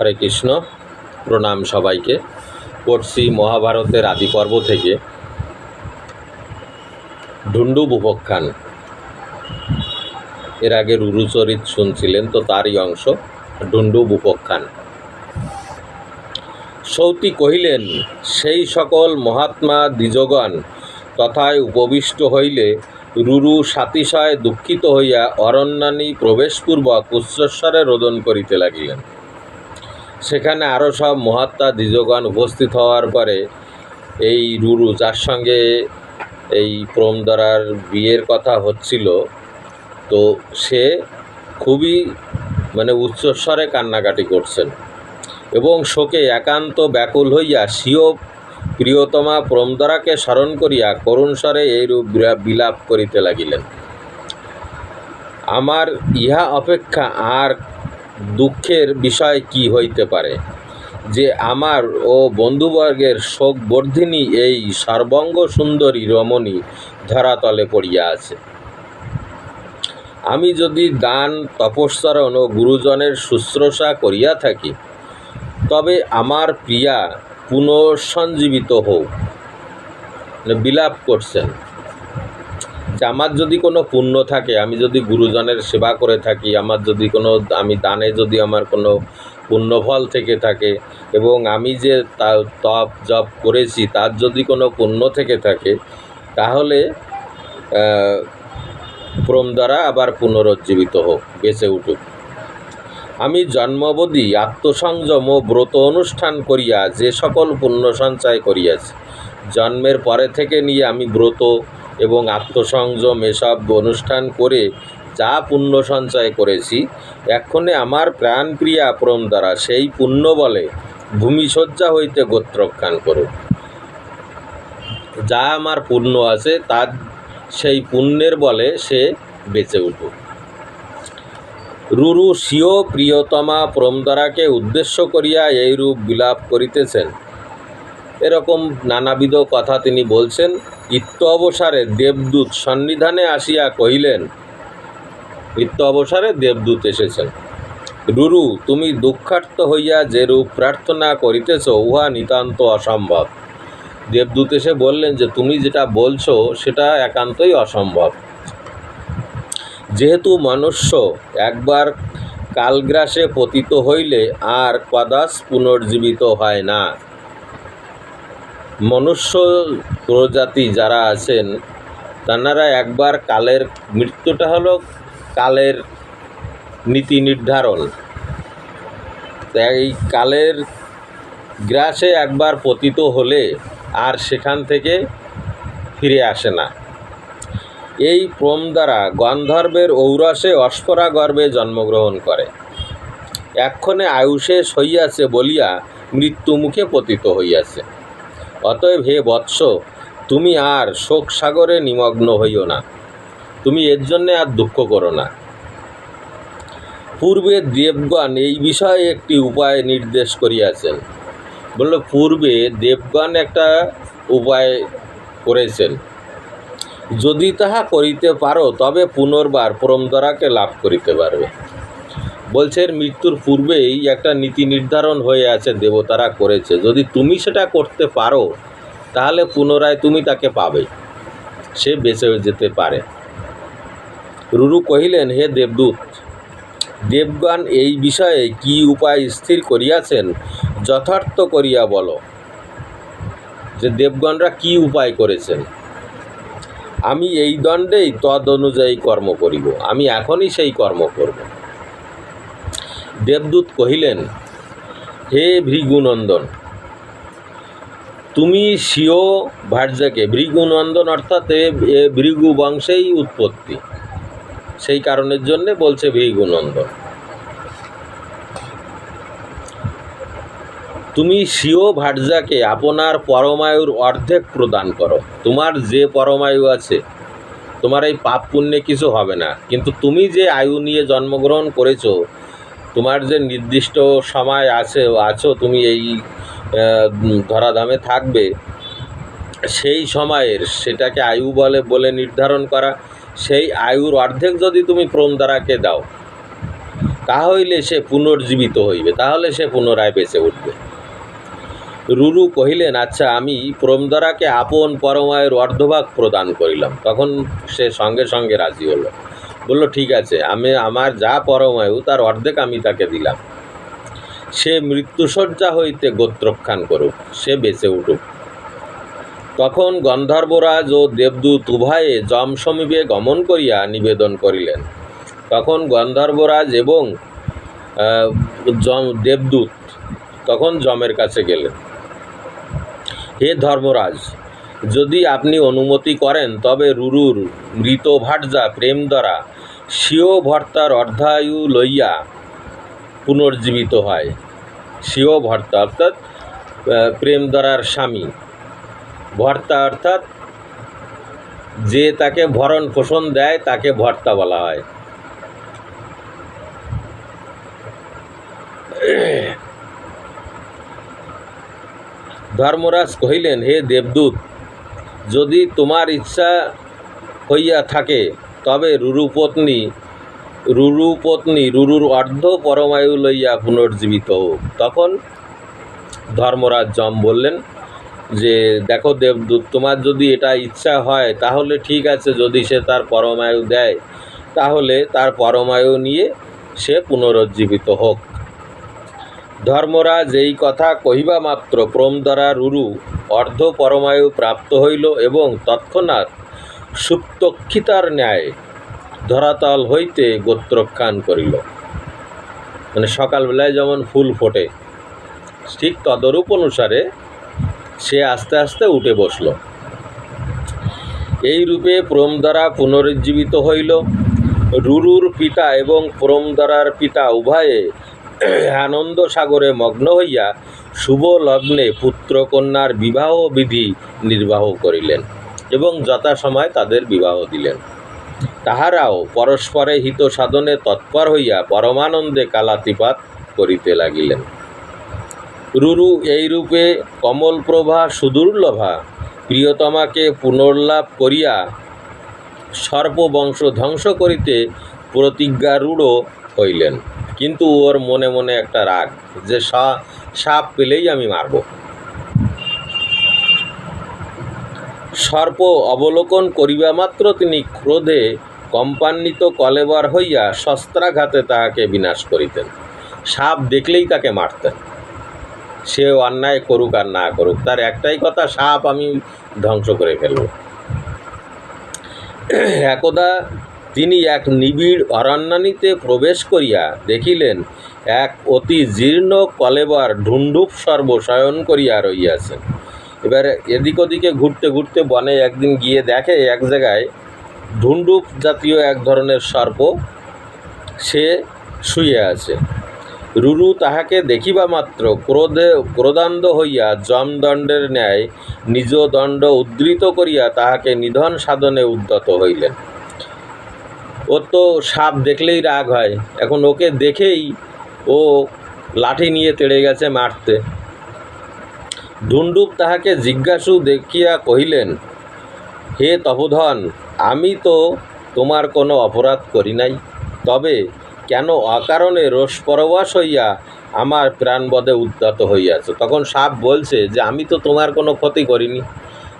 হরে কৃষ্ণ। প্রণাম সবাইকে। পড়ছি মহাভারতের আদি পর্ব থেকে। ঢুন্ডুব উপাখ্যান এর আগে রুরুচরিত শুনছিলেন তো তারই অংশ। ঢুন্ডুব উপাখ্যান সৌতি কহিলেন, সেই সকল মহাত্মা দ্বিজগণ তথায় উপবিষ্ট হইলে রুরু সাতিশয় দুঃখিত হইয়া অরণ্যানী প্রবেশপূর্বক উচ্চস্বরে রোদন করিতে লাগিলেন। সেখানে আরও সব মহাত্মা দ্বিজগণ উপস্থিত হওয়ার পরে এই রুরু, যার সঙ্গে এই প্রমদরার বিয়ের কথা হচ্ছিল, তো সে খুবই মানে উচ্চস্বরে কান্নাকাটি করছেন। এবং শোকে একান্ত ব্যাকুল হইয়া স্বীয় প্রিয়তমা প্রমদরাকে স্মরণ করিয়া করুণ স্বরে এইরূপ বিলা- বিলাপ করিতে লাগিলেন। আমার ইহা অপেক্ষা আর দুঃখের বিষয় কি হইতে পারে? যে আমার ও বন্ধুবর্গের শোক বর্ধিনী এই সর্বঙ্গ সুন্দরী রমণী ধরাতলে পড়িয়া আছে। আমি যদি দান, তপস্বরণ ও গুরুজনের শুশ্রূষা করিয়া থাকি, তবে আমার প্রিয়া পুনঃসঞ্জীবিত হোক বিলাপ করছেন। আমার যদি কোনো পুণ্য থাকে, আমি যদি গুরুজনের সেবা করে থাকি, আমার যদি কোনো, আমি দানে যদি আমার কোনো পুণ্যফল থেকে থাকে এবং আমি যে তা তপ জপ করেছি, তার যদি কোনো পুণ্য থেকে থাকে, তাহলে প্রম দ্বারা আবার পুনরুজ্জীবিত হোক, বেঁচে উঠুক। আমি জন্মবধি, আত্মসংযম ও ব্রত অনুষ্ঠান করিয়া যে সকল পুণ্য সঞ্চয় করিয়াছি, জন্মের পরে থেকে নিয়ে আমি ব্রত এবং আত্মসংযম এসব অনুষ্ঠান করে যা পুণ্য সঞ্চয় করেছি, এক্ষণে আমার প্রাণপ্রিয়া প্রম দ্বারা সেই পুণ্য বলে ভূমিশয্যা হইতে গোত্রক্ষান করুক যা আমার পুণ্য আছে, তার সেই পুণ্যের বলে সে বেঁচে উঠুক। রুরু স্বীয় প্রিয়তমা প্রমদারাকে উদ্দেশ্য করিয়া এইরূপ বিলাপ করিতেছেন। এরকম নানাবিধ কথা তিনি বলছেন। ইত্য অবসারে দেবদূত সন্নিধানে আসিয়া কহিলেন, ইত্য অবসারে দেবদূত এসেছেন। রুরু, তুমি দুঃখার্ত হইয়া যে রূপ প্রার্থনা করিতেছ, উহা নিতান্ত অসম্ভব। দেবদূত এসে বললেন যে, তুমি যেটা বলছো, সেটা একান্তই অসম্ভব। যেহেতু মনুষ্য একবার কালগ্রাসে পতিত হইলে, আর কদাস পুনর্জীবিত হয় না। মনুষ্য প্রজাতি যারা আছেন, তানারা একবার কালের, মৃত্যুটা হলো কালের নীতি নির্ধারণ। এই কালের গ্রাসে একবার পতিত হলে আর সেখান থেকে ফিরে আসে না। এই প্রম দ্বারা গন্ধর্বের ঔরসে অস্পরা গর্ভে জন্মগ্রহণ করে। এক্ষণে আয়ুষে হইয়াছে বলিয়া মৃত্যুমুখে পতিত হইয়াছে। অতএব হে বৎস, তুমি আর শোক সাগরে নিমগ্ন হইও না। তুমি এর জন্যে আর দুঃখ করো না। পূর্বে দেবগণ এই বিষয়ে একটি উপায় নির্দেশ করিয়াছেন। বলল, পূর্বে দেবগণ একটা উপায় করেছেন। যদি তাহা করিতে পারো, তবে পুনর্বার পরমদরাকে লাভ করিতে পারবে। বলছে, এর মৃত্যুর পূর্বেই একটা নীতি নির্ধারণ হয়ে আছে, দেবতারা করেছে। যদি তুমি সেটা করতে পারো, তাহলে পুনরায় তুমি তাকে পাবে। সে বেঁচে যেতে পারে। রুরু কহিলেন, হে দেবদূত, দেবগণ এই বিষয়ে কি উপায় স্থির করিয়াছেন, যথার্থ করিয়া বলো যে দেবগণরা কি উপায় করেছেন। আমি এই দণ্ডেই তদ অনুযায়ী কর্ম করিব। আমি এখনই সেই কর্ম করব। দেবদূত কহিলেন, হে ভৃগুনন্দন, তুমি স্বীয় ভার্যাকে, ভৃগুনন্দন অর্থাৎ এ ভৃগু বংশেই উৎপত্তি। সেই কারণের জন্যে বলছে ভৃগুনন্দন। তুমি স্বীয় ভার্যাকে আপনার পরমায়ুর অর্ধেক প্রদান করো। তোমার যে পরমায়ু আছে, তোমার এই পাপ পুণ্যে কিছু হবে না। কিন্তু তুমি যে আয়ু নিয়ে জন্মগ্রহণ করেছ তোমার যে নির্দিষ্ট সময় আছে, আছো, তুমি এই ধরাধামে থাকবে, সেই সময়ের সেটাকে আয়ু বলে বলে নির্ধারণ করা, সেই আয়ুর অর্ধেক যদি তুমি প্রমদারাকে দাও, তাহলে সে পুনর্জীবিত হইবে, তাহলে সে পুনরায় বেঁচে উঠবে। রুরু কহিলেন আচ্ছা আমি প্রমদরাকে আপন পরমায়ের অর্ধভাগ প্রদান করিলাম। তখন সে সঙ্গে সঙ্গে রাজি হলো। বলল, ঠিক আছে, আমি আমার যা পরমায়ু তার অর্ধেক আমি তাকে দিলাম। সে মৃত্যুসজ্জা হইতে গোত্রক্ষান করুক, সে বেঁচে উঠুক। তখন গন্ধর্বরাজ ও দেবদূত উভয়ে যম সমীপে গমন করিয়া নিবেদন করিলেন। তখন গন্ধর্বরাজ এবং দেবদূত তখন যমের কাছে গেলেন। হে ধর্মরাজ যদি আপনি অনুমতি করেন তবে রুরুর মৃত ভাটজা প্রেম দ্বারা স্বীয় ভর্তার অর্ধায়ু লইয়া পুনর্জীবিত হয়। স্বীয় ভর্তা অর্থাৎ আহ, প্রেম দ্বারার স্বামী। ভর্তা অর্থাৎ যে তাকে ভরণ পোষণ দেয় তাকে ভর্তা বলা হয়। ধর্মরাজ কহিলেন হে দেবদূত যদি তোমার ইচ্ছা হইয়া থাকে, তবে রুরুপত্নী রুরুপত্নী রুরুর অর্ধ পরমায়ু লইয়া পুনর্জীবিত হোক। তখন ধর্মরাজ যম বললেন যে, দেখো দেবদূত, তোমার যদি এটা ইচ্ছা হয়, তাহলে ঠিক আছে, যদি সে তার পরমায়ু দেয়, তাহলে তার পরমায়ু নিয়ে সে পুনরুজ্জীবিত হোক। ধর্মরাজ এই কথা কহিবা মাত্র প্রমদরা রুরু অর্ধ পরমায়ু প্রাপ্ত হইল এবং তৎক্ষণাৎ সুপ্তক্ষিতার ন্যায় ধরাতল হইতে গোত্রক্ষান করিল। মানে সকালবেলায় যেমন ফুল ফোটে, ঠিক তদরূপ অনুসারে সে আস্তে আস্তে উঠে বসল। এই রূপে প্রমদ্বারা পুনরুজ্জীবিত হইল। রুরুর পিতা এবং প্রমদ্বারার পিতা উভয়ে আনন্দ সাগরে মগ্ন হইয়া শুভ লগ্নে পুত্রকন্যার বিবাহ বিধি নির্বাহ করিলেন এবং যথাসময় তাদের বিবাহ দিলেন। তাহারাও পরস্পরে হিত সাধনে তৎপর হইয়া পরমানন্দে কালাতিপাত করিতে লাগিলেন। রুরু এই রূপে কমলপ্রভা সুদুর্লভা প্রিয়তমাকে পুনর্লাভ করিয়া সর্পবংশ ধ্বংস করিতে প্রতিজ্ঞারূঢ় হইলেন। কিন্তু ওর মনে মনে একটা রাগ যে সাপ পেলেই আমি মারব। সর্প অবলোকন করিবা মাত্র তিনি ক্রোধে কম্পান্বিত কলেবার হইয়া শস্ত্রাঘাতে তাহাকে বিনাশ করিতেন। সাপ দেখলেই তাকে মারতেন। সে অন্যায় করুক আর না করুক, তার একটাই কথা, সাপ আমি ধ্বংস করে ফেলব। একদা তিনি এক নিবিড় অরণ্যানীতে প্রবেশ করিয়া দেখিলেন, এক অতি জীর্ণ কলেবার ঢুন্ডুপ সর্ব শয়ন করিয়া রইয়াছেন এবার এদিক ওদিকে ঘুরতে ঘুরতে বনে একদিন গিয়ে দেখে এক জায়গায় ঢুন্ডুপ জাতীয় এক ধরনের সর্প, সে শুয়ে আছে। রুরু তাহাকে দেখিবা মাত্র ক্রোধে, ক্রোধান্ধ হইয়া যমদণ্ডের ন্যায় নিজ দণ্ড উদ্ধৃত করিয়া তাহাকে নিধন সাধনে উদ্যত হইলেন। ওর তো সাপ দেখলেই রাগ হয়। এখন ওকে দেখেই ও লাঠি নিয়ে তেড়ে গেছে মারতে। ধুন্ডুপ তাহাকে জিজ্ঞাসু দেখিয়া কহিলেন, হে তপোধন, আমি তো তোমার কোনো অপরাধ করি নাই। তবে কেন অকারণে রোষ পরবাস হইয়া আমার প্রাণবদে উদ্যত হইয়াছে? তখন সাপ বলছে যে, আমি তো তোমার কোনো ক্ষতি করিনি।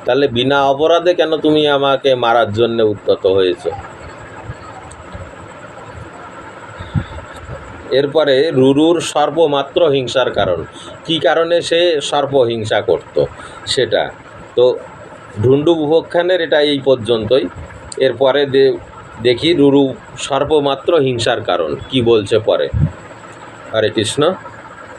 তাহলে বিনা অপরাধে কেন তুমি আমাকে মারার জন্য উদ্যত হয়েছো? এরপরে রুরুর সর্বমাত্র হিংসার কারণ। কি কারণে সে সর্বহিংসা করত? সেটা। তো ঢুন্ডু উপাখ্যানের এটা এই পর্যন্তই। এরপরে দেখি রুরু সর্বমাত্র হিংসার কারণ। কি বলছে পরে? হরে কৃষ্ণ।